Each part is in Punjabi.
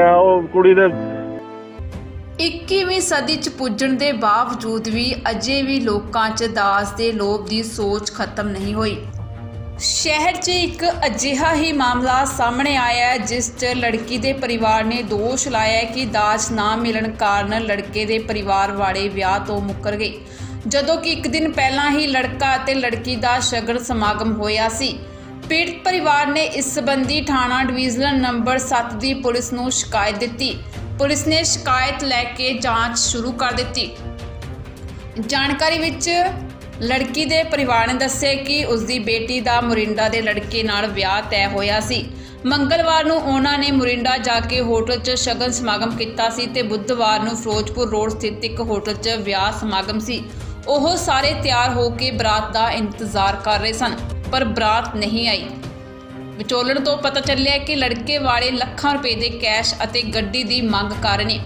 ਉਹ ਕੁੜੀ ਦੇ 21ਵੀਂ ਸਦੀ ਚ ਪੁੱਜਣ ਦੇ ਬਾਵਜੂਦ ਵੀ ਅਜੇ ਵੀ ਲੋਕਾਂ 'ਚ ਦਾਜ ਦੇ ਲੋਭ ਦੀ ਸੋਚ ਖਤਮ ਨਹੀਂ ਹੋਈ। ਸ਼ਹਿਰ 'ਚ ਇੱਕ ਅਜਿਹਾ ਹੀ ਮਾਮਲਾ ਸਾਹਮਣੇ ਆਇਆ ਹੈ, ਜਿਸ 'ਚ ਲੜਕੀ ਦੇ ਪਰਿਵਾਰ ਨੇ ਦੋਸ਼ ਲਾਇਆ ਹੈ ਕਿ ਦਾਜ ਨਾ ਮਿਲਣ ਕਾਰਨ ਲੜਕੇ ਦੇ ਪਰਿਵਾਰ ਵਾਲੇ ਵਿਆਹ ਤੋਂ ਮੁੱਕਰ ਗਏ ਜਦੋਂ ਕਿ ਇੱਕ ਦਿਨ ਪਹਿਲਾਂ ਹੀ ਲੜਕਾ ਅਤੇ ਲੜਕੀ ਦਾ ਸ਼ਗਨ ਸਮਾਗਮ ਹੋਇਆ ਸੀ। ਪੀੜਤ ਪਰਿਵਾਰ ਨੇ ਇਸ ਸਬੰਧੀ ਥਾਣਾ ਡਿਵੀਜ਼ਨ ਨੰਬਰ 7 ਦੀ ਪੁਲਿਸ ਨੂੰ ਸ਼ਿਕਾਇਤ ਦਿੱਤੀ। ਪੁਲਿਸ ਨੇ ਸ਼ਿਕਾਇਤ ਲੈ ਕੇ ਜਾਂਚ ਸ਼ੁਰੂ ਕਰ ਦਿੱਤੀ। ਜਾਣਕਾਰੀ ਵਿੱਚ ਲੜਕੀ ਦੇ ਪਰਿਵਾਰ ਨੇ ਦੱਸਿਆ ਕਿ ਉਸ ਦੀ ਬੇਟੀ ਦਾ ਮੁਰਿੰਡਾ ਦੇ ਲੜਕੇ ਨਾਲ ਵਿਆਹ ਤੈਅ ਹੋਇਆ ਸੀ। ਮੰਗਲਵਾਰ ਨੂੰ ਉਹਨਾਂ ਨੇ ਮੁਰਿੰਡਾ ਜਾ ਕੇ ਹੋਟਲ 'ਚ ਸ਼ਗਨ ਸਮਾਗਮ ਕੀਤਾ ਸੀ ਤੇ ਬੁੱਧਵਾਰ ਨੂੰ ਫਿਰੋਜ਼ਪੁਰ ਰੋਡ ਸਥਿਤ ਇੱਕ ਹੋਟਲ 'ਚ ਵਿਆਹ ਸਮਾਗਮ ਸੀ। ਉਹ ਸਾਰੇ ਤਿਆਰ ਹੋ ਕੇ ਬਰਾਤ ਦਾ ਇੰਤਜ਼ਾਰ ਕਰ ਰਹੇ ਸਨ। ਪਰ ਬਰਾਤ ਨਹੀਂ ਆਈ। ਵਿਚੋਲਣ ਤੋਂ ਪਤਾ ਚੱਲਿਆ ਕਿ ਲੜਕੇ ਵਾਲੇ ਲੱਖਾਂ ਰੁਪਏ ਦੇ ਕੈਸ਼ ਅਤੇ ਗੱਡੀ ਦੀ ਮੰਗ ਕਰ ਰਹੇ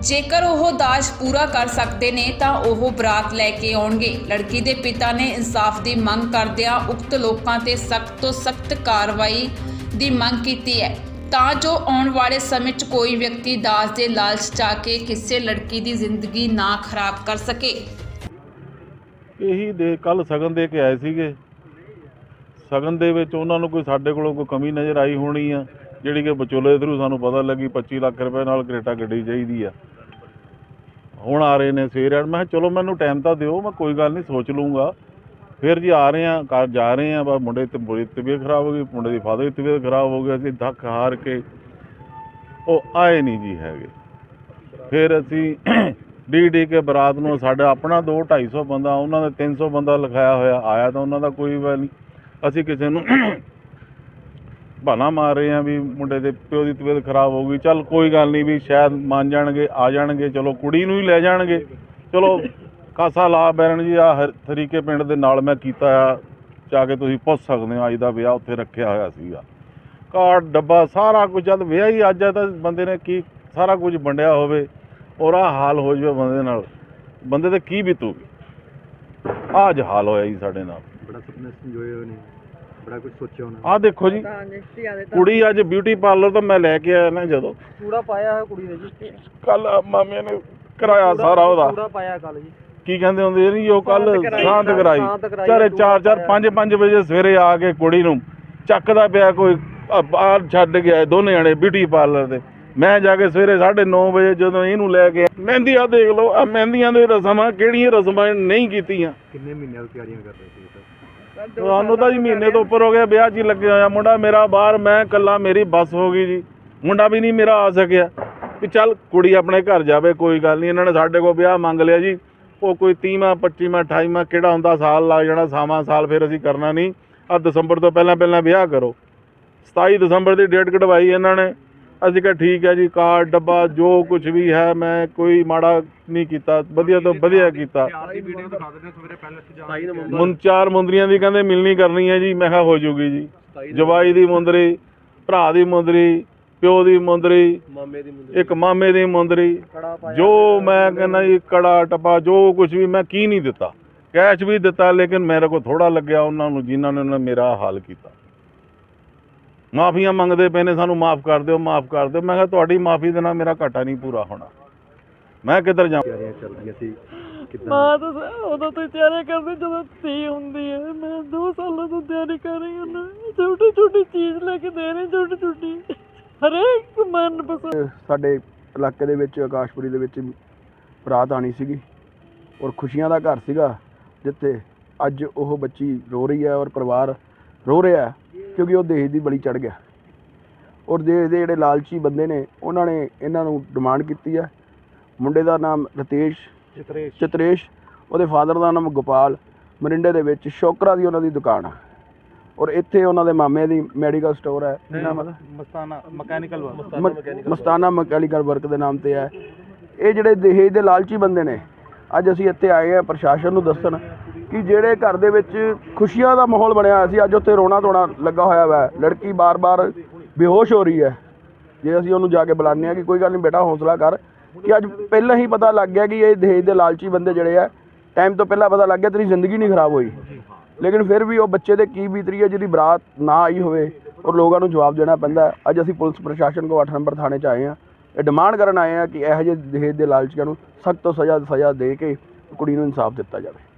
ਜੇਕਰ ਉਹ ਦਾਜ ਪੂਰਾ ਕਰ ਸਕਦੇ ਨੇ ਤਾਂ ਉਹ ਬਰਾਤ ਲੈ ਕੇ ਆਉਣਗੇ। ਲੜਕੀ ਦੇ ਪਿਤਾ ਨੇ ਇਨਸਾਫ ਦੀ ਮੰਗ ਕਰਦਿਆਂ ਉਕਤ ਲੋਕਾਂ ਤੇ ਸਖਤ ਤੋਂ ਸਖਤ ਕਾਰਵਾਈ ਦੀ ਮੰਗ ਕੀਤੀ ਹੈ। ਤਾਂ ਜੋ ਆਉਣ ਵਾਲੇ ਸਮੇਂ 'ਚ ਕੋਈ ਵਿਅਕਤੀ ਦਾਜ ਦੇ ਲਾਲਚ 'ਚ ਆ ਕੇ ਕਿਸੇ ਲੜਕੀ ਦੀ ਜ਼ਿੰਦਗੀ ਨਾ ਖਰਾਬ ਕਰ ਸਕੇ। ਇਹੀ ਦੇ ਕੱਲ ਸਗਨ ਦੇ ਕੇ ਆਏ ਸੀਗੇ। ਸਗਨ ਦੇ ਵਿੱਚ ਉਹਨਾਂ ਨੂੰ ਕੋਈ ਸਾਡੇ ਕੋਲੋਂ ਕੋਈ ਕਮੀ ਨਜ਼ਰ ਆਈ ਹੋਣੀ ਆ, ਜਿਹੜੀ ਕਿ ਵਿਚੋਲੇ ਥਰੂ ਸਾਨੂੰ ਪਤਾ ਲੱਗੀ 25 ਲੱਖ ਰੁਪਏ ਨਾਲ ਕਰੇਟਾ ਗੱਡੀ ਚਾਹੀਦੀ ਆ। ਹੁਣ ਆ ਰਹੇ ਨੇ ਸਵੇਰ, ਮੈਂ ਕਿਹਾ ਚਲੋ ਮੈਨੂੰ ਟਾਈਮ ਤਾਂ ਦਿਓ, ਮੈਂ ਕੋਈ ਗੱਲ ਨਹੀਂ, ਸੋਚ ਲੂੰਗਾ ਫਿਰ ਜੀ ਆ ਰਹੇ ਆ, ਘਰ ਜਾ ਰਹੇ ਆ, ਬਸ ਮੁੰਡੇ ਤੇ ਬੁਰੀ ਤਬੀਅਤ ਖਰਾਬ ਹੋ ਗਈ, ਮੁੰਡੇ ਦੀ ਫਾਦਰ ਦੀ ਤਬੀਅਤ ਖਰਾਬ ਹੋ ਗਈ, ਅਸੀਂ ਧੱਕ ਹਾਰ ਕੇ ਉਹ ਆਏ ਨਹੀਂ ਜੀ ਹੈਗੇ। ਫਿਰ ਅਸੀਂ ਡੀ ਡੀ ਕੇ ਬਰਾਤ ਨੂੰ ਸਾਡਾ ਆਪਣਾ 2 250 ਬੰਦਾ, ਉਹਨਾਂ ਦਾ 300 ਬੰਦਾ ਲਿਖਾਇਆ ਹੋਇਆ, ਆਇਆ ਤਾਂ ਉਹਨਾਂ ਦਾ ਕੋਈ ਵੀ ਨਹੀਂ। ਅਸੀਂ ਕਿਸੇ ਨੂੰ ਬਹਾਨਾ ਮਾਰ ਰਹੇ ਆ ਵੀ ਮੁੰਡੇ ਦੇ ਪਿਓ ਦੀ ਤਬੀਅਤ ਖਰਾਬ ਹੋ ਗਈ। ਚੱਲ ਕੋਈ ਗੱਲ ਨਹੀਂ ਵੀ ਸ਼ਾਇਦ ਮੰਨ ਜਾਣਗੇ, ਆ ਜਾਣਗੇ, ਚਲੋ ਕੁੜੀ ਨੂੰ ਹੀ ਲੈ ਜਾਣਗੇ। ਚਲੋ ਕਾਸਾ ਲਾ ਬੈਰਨ ਜੀ, ਆ ਤਰੀਕੇ ਪਿੰਡ ਦੇ ਨਾਲ ਮੈਂ ਕੀਤਾ ਆ। ਜਾ ਕੇ ਤੁਸੀਂ ਪੁੱਛ ਸਕਦੇ ਹੋ, ਅੱਜ ਦਾ ਵਿਆਹ ਉੱਥੇ ਰੱਖਿਆ ਹੋਇਆ ਸੀਗਾ। ਕਾਰਡ, ਡੱਬਾ, ਸਾਰਾ ਕੁਝ, ਜਦ ਵਿਆਹ ਹੀ ਅੱਜ ਹੈ ਤਾਂ ਬੰਦੇ ਨੇ ਕੀ, ਸਾਰਾ ਕੁਝ ਵੰਡਿਆ ਹੋਵੇ ਔਰ ਆਹ ਹਾਲ ਹੋ ਜਾਵੇ ਬੰਦੇ ਨਾਲ। ਬੰਦੇ ਤੇ ਕੀ ਬੀਤੂਗੀ? ਆਹ ਅੱਜ ਹਾਲ ਹੋਇਆ ਜੀ ਸਾਡੇ ਨਾਲ। ਬੜਾ ਸੁਪਨਾ ਸੰਜੋਏ ਹੋਏ ਨੇ। ਬੜਾ ਕੁਝ ਸੋਚਿਆ ਹੋਣਾ ਆਹ ਦੇਖੋ ਜੀ ਕੁੜੀ ਅੱਜ ਬਿਊਟੀ ਪਾਰਲਰ ਤੋਂ ਮੈਂ ਲੈ ਕੇ ਆਇਆ ਨਾ ਜਦੋਂ। ਪੂਰਾ ਪਾਇਆ ਹੋਇਆ ਕੁੜੀ ਨੇ ਜੀ। ਕੱਲ ਮਾਮੇ ਨੇ ਕਰਾਇਆ ਸਾਰਾ ਉਹਦਾ। ਪੂਰਾ ਪਾਇਆ ਕੱਲ ਜੀ। ਕੀ ਕਹਿੰਦੇ ਹੁੰਦੇ ਨਹੀਂ ਉਹ ਕੱਲ ਸ਼ਾਂਤ ਕਰਾਈ, ਸ਼ਾਂਤ ਕਰਾਈ। ਚਾਰੇ ਦੂਰਾ 4 4 ਪਾਇਆ। 5 5 ਵਜੇ ਸਵੇਰੇ ਆ ਕੇ ਕੁੜੀ ਨੂੰ ਚੱਕਦਾ ਪਿਆ ਕੋਈ ਆ ਬਾਹਰ ਛੱਡ ਗਿਆ ਦੋਨੇ ਜਣੇ ਬਿਊਟੀ ਪਾਰਲਰ ਦੇ। ਮੈਂ ਜਾ ਕੇ ਸਵੇਰੇ 9:30 ਵਜੇ ਜਦੋਂ ਇਹਨੂੰ ਲੈ ਕੇ ਮਹਿੰਦੀ ਆ ਦੇਖ ਲਓ ਆ ਮਹਿੰਦੀਆਂ ਦੇ ਰਸਮਾਂ ਕਿਹੜੀਆਂ ਰਸਮਾਂ ਨਹੀਂ ਕੀਤੀਆਂ। ਕਿੰਨੇ ਮਹੀਨਿਆਂ ਤੋਂ ਤਿਆਰੀਆਂ ਕਰ ਰਹੇ ਸੀ ਸਰ ਤੁਹਾਨੂੰ ਤਾਂ ਜੀ ਮਹੀਨੇ ਤੋਂ ਉੱਪਰ ਹੋ ਗਿਆ ਵਿਆਹ 'ਚ ਹੀ ਲੱਗੇ ਹੋਇਆ ਮੁੰਡਾ ਮੇਰਾ ਬਾਹਰ ਮੈਂ ਇਕੱਲਾ ਮੇਰੀ ਬੱਸ ਹੋ ਗਈ ਜੀ। ਮੁੰਡਾ ਵੀ ਨਹੀਂ ਮੇਰਾ ਆ ਸਕਿਆ। ਵੀ ਚੱਲ ਕੁੜੀ ਆਪਣੇ ਘਰ ਜਾਵੇ ਕੋਈ ਗੱਲ ਨਹੀਂ ਇਹਨਾਂ ਨੇ ਸਾਡੇ ਕੋਲ ਵਿਆਹ ਮੰਗ ਲਿਆ ਜੀ। ਉਹ ਕੋਈ 30ਵਾਂ 25ਵਾਂ 28ਵਾਂ ਕਿਹੜਾ ਹੁੰਦਾ ਸਾਲ ਲੱਗ ਜਾਣਾ ਸਾਵਾਂ ਸਾਲ ਫਿਰ ਅਸੀਂ ਕਰਨਾ ਨਹੀਂ। ਆ ਦਸੰਬਰ ਤੋਂ ਪਹਿਲਾਂ ਪਹਿਲਾਂ ਵਿਆਹ ਕਰੋ। 27 ਦਸੰਬਰ ਦੀ ਡੇਟ ਕਢਵਾਈ ਇਹਨਾਂ ਨੇ। ਅਸੀਂ ਕਿਹਾ ਠੀਕ ਹੈ ਜੀ, ਕਾਰਡ, ਡੱਬਾ, ਜੋ ਕੁਝ ਵੀ ਹੈ, ਮੈਂ ਕੋਈ ਮਾੜਾ ਨਹੀਂ ਕੀਤਾ। ਵਧੀਆ ਤੋਂ ਵਧੀਆ ਕੀਤਾ। ਮੁੰ, ਚਾਰ ਮੁੰਦਰੀਆਂ ਦੀ ਕਹਿੰਦੇ ਮਿਲਣੀ ਕਰਨੀ ਹੈ ਜੀ, ਮੈਂ ਕਿਹਾ ਹੋ ਜੂਗੀ ਜੀ। ਜਵਾਈ ਦੀ ਮੁੰਦਰੀ, ਭਰਾ ਦੀ ਮੁੰਦਰੀ, ਪਿਓ ਦੀ ਮੁੰਦਰੀ ਮਾਮੇ ਦੀ ਮੁੰਡੇ ਇੱਕ ਮਾਮੇ ਦੀ ਮੁੰਦਰੀ, ਜੋ ਮੈਂ ਕਹਿੰਦਾ ਜੀ, ਕੜਾ, ਟਪਾ, ਜੋ ਕੁਝ ਵੀ ਮੈਂ ਕੀ ਨਹੀਂ ਦਿੱਤਾ। ਕੈਸ਼ ਵੀ ਦਿੱਤਾ, ਲੇਕਿਨ ਮੇਰੇ ਕੋਲ ਥੋੜਾ ਲੱਗਿਆ ਉਹਨਾਂ ਨੂੰ, ਜਿਨ੍ਹਾਂ ਨੇ ਉਹਨਾਂ ਨੇ ਮੇਰਾ ਹਾਲ ਕੀਤਾ। ਮਾਫੀਆਂ ਮੰਗਦੇ ਪਏ ਨੇ ਸਾਨੂੰ ਮਾਫ ਕਰ ਦਿਓ ਮਾਫ ਕਰ ਦਿਓ। ਮੈਂ ਕਿਹਾ ਤੁਹਾਡੀ ਮਾਫੀ ਦੇ ਨਾਲ ਮੇਰਾ ਘਾਟਾ ਨਹੀਂ ਪੂਰਾ ਹੋਣਾ। ਮੈਂ ਕਿੱਧਰ ਜਾਵਾਂ ਤਿਆਰੀਆਂ ਚੱਲਦੀਆਂ ਸੀ ਕਿਦਾਂ? ਮਾਂ ਤਾਂ ਸ- ਉਦੋਂ ਤੋਂ ਹੀ ਤਿਆਰੀ ਕਰਦੀ ਜਦੋਂ ਧੀ ਹੁੰਦੀ ਹੈ। ਮੈਂ ਦੋ ਸਾਲਾਂ ਤੋਂ ਤਿਆਰੀ ਕਰ ਰਹੀ ਹਾਂ ਨਾ। ਛੋਟੀ ਛੋਟੀ ਚੀਜ਼ ਲੈ ਕੇ ਦੇ ਰਹੀ ਛੋਟੀ ਛੋਟੀ ਹਰੇਕ ਮਨ ਪਸੰਦ ਸਾਡੇ ਇਲਾਕੇ ਦੇ ਵਿੱਚ ਆਕਾਸ਼ਪੁਰੀ ਦੇ ਵਿੱਚ ਬਰਾਤ ਆਣੀ ਸੀਗੀ। ਔਰ ਖੁਸ਼ੀਆਂ ਦਾ ਘਰ ਸੀਗਾ ਜਿੱਥੇ ਅੱਜ ਉਹ ਬੱਚੀ ਰੋ ਰਹੀ ਹੈ ਔਰ ਪਰਿਵਾਰ ਰੋ ਰਿਹਾ ਹੈ। ਕਿਉਂਕਿ ਉਹ ਦੇਸ਼ ਦੀ ਬਲੀ ਚੜ ਗਿਆ। ਔਰ ਦੇਸ਼ ਦੇ ਜਿਹੜੇ ਲਾਲਚੀ ਬੰਦੇ ਨੇ ਉਹਨਾਂ ਨੇ ਇਹਨਾਂ ਨੂੰ ਡਿਮਾਂਡ ਕੀਤੀ ਹੈ ਮੁੰਡੇ ਦਾ ਨਾਮ ਰਤੇਸ਼ ਚਿਤਰੇਸ਼। ਚਿਤਰੇਸ਼ ਉਹਦੇ ਫਾਦਰ ਦਾ ਨਾਮ ਗੋਪਾਲ ਮਰਿੰਡੇ ਦੇ ਵਿੱਚ ਸ਼ੋਕਰਾ ਦੀ ਉਹਨਾਂ ਦੀ ਦੁਕਾਨ ਆ। ਔਰ ਇੱਥੇ ਉਹਨਾਂ ਦੇ ਮਾਮੇ ਦੀ ਮੈਡੀਕਲ ਸਟੋਰ ਹੈ ਹੈ ਮਸਤਾਨਾ ਮਕੈਨੀਕਲ ਮ- ਮਸਤਾਨਾ ਮਕੈਨੀਕਲ ਵਰਕ ਦੇ ਨਾਮ ਤੇ ਹੈ ਇਹ ਜਿਹੜੇ ਦਹੇਜ ਦੇ ਲਾਲਚੀ ਬੰਦੇ ਨੇ ਅੱਜ ਅਸੀਂ ਇੱਥੇ ਆਏ ਆ ਪ੍ਰਸ਼ਾਸਨ ਨੂੰ ਦੱਸਣ। ਕਿ ਜਿਹੜੇ ਘਰ ਦੇ ਵਿੱਚ ਖੁਸ਼ੀਆਂ ਦਾ ਮਾਹੌਲ ਬਣਿਆ ਹੋਇਆ ਸੀ, ਅੱਜ ਉੱਥੇ ਰੋਣਾ ਧੋਣਾ ਲੱਗਾ ਹੋਇਆ ਵਾ। ਲੜਕੀ ਬਾਰ-ਬਾਰ ਬੇਹੋਸ਼ ਹੋ ਰਹੀ ਹੈ। ਜੇ ਅਸੀਂ ਉਹਨੂੰ ਜਾ ਕੇ ਬੁਲਾਉਂਦੇ ਆ ਕਿ ਕੋਈ ਗੱਲ ਨਹੀਂ ਬੇਟਾ, ਹੌਸਲਾ ਕਰ ਕਿ ਅੱਜ ਪਹਿਲਾਂ ਹੀ ਪਤਾ ਲੱਗ ਗਿਆ ਕਿ ਇਹ ਦਹੇਜ ਦੇ ਲਾਲਚੀ ਬੰਦੇ ਜਿਹੜੇ ਆ ਟਾਈਮ ਤੋਂ ਪਹਿਲਾਂ ਪਤਾ ਲੱਗ ਗਿਆ ਤੇਰੀ ਜ਼ਿੰਦਗੀ ਨਹੀਂ ਖਰਾਬ ਹੋਈ। ਲੇਕਿਨ ਫਿਰ ਵੀ ਉਹ ਬੱਚੇ ਦੇ ਕੀ ਬੀਤਰੀ ਹੈ, ਜਿਹਦੀ ਬਰਾਤ ਨਾ ਆਈ ਹੋਵੇ, ਔਰ ਲੋਕਾਂ ਨੂੰ ਜਵਾਬ ਦੇਣਾ ਪੈਂਦਾ ਅੱਜ ਅਸੀਂ ਪੁਲਿਸ ਪ੍ਰਸ਼ਾਸਨ ਕੋ 8 ਨੰਬਰ ਥਾਣੇ 'ਚ ਆਏ ਹਾਂ। ਇਹ ਡਿਮਾਂਡ ਕਰਨ ਆਏ ਆ ਕਿ ਇਹੋ ਜਿਹੇ ਦਹੇਜ ਦੇ ਲਾਲਚੀਆਂ ਨੂੰ ਸਖਤ ਤੋਂ ਸਜ਼ਾ ਸਜ਼ਾ ਦੇ ਕੇ ਕੁੜੀ ਨੂੰ ਇਨਸਾਫ ਦਿੱਤਾ ਜਾਵੇ।